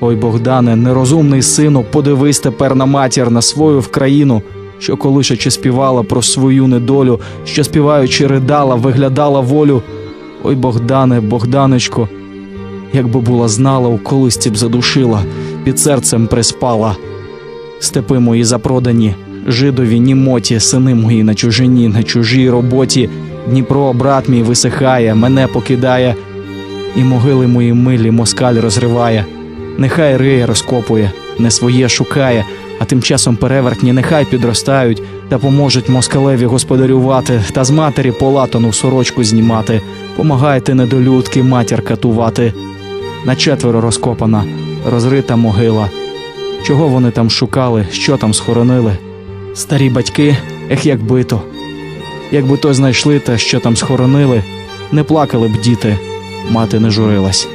ой Богдане, нерозумний сину, подивись тепер на матір, на свою в країну, що колишачи співала про свою недолю, що співаючи ридала, виглядала волю. Ой Богдане, Богданечко, якби була знала, у колисці б задушила, під серцем приспала. Степи мої запродані, жидові німоті, сини мої на чужині, на чужій роботі. Дніпро, брат мій, висихає, мене покидає, і могили мої милі москаль розриває. Нехай риє розкопує, не своє шукає, а тим часом перевертні нехай підростають та поможуть москалеві господарювати та з матері полатану сорочку знімати. Помагайте недолюдки матір катувати. На четверо розкопана, розрита могила. Чого вони там шукали, що там схоронили? Старі батьки, ех, як бито. Якби то знайшли те, що там схоронили, не плакали б діти, мати не журилась.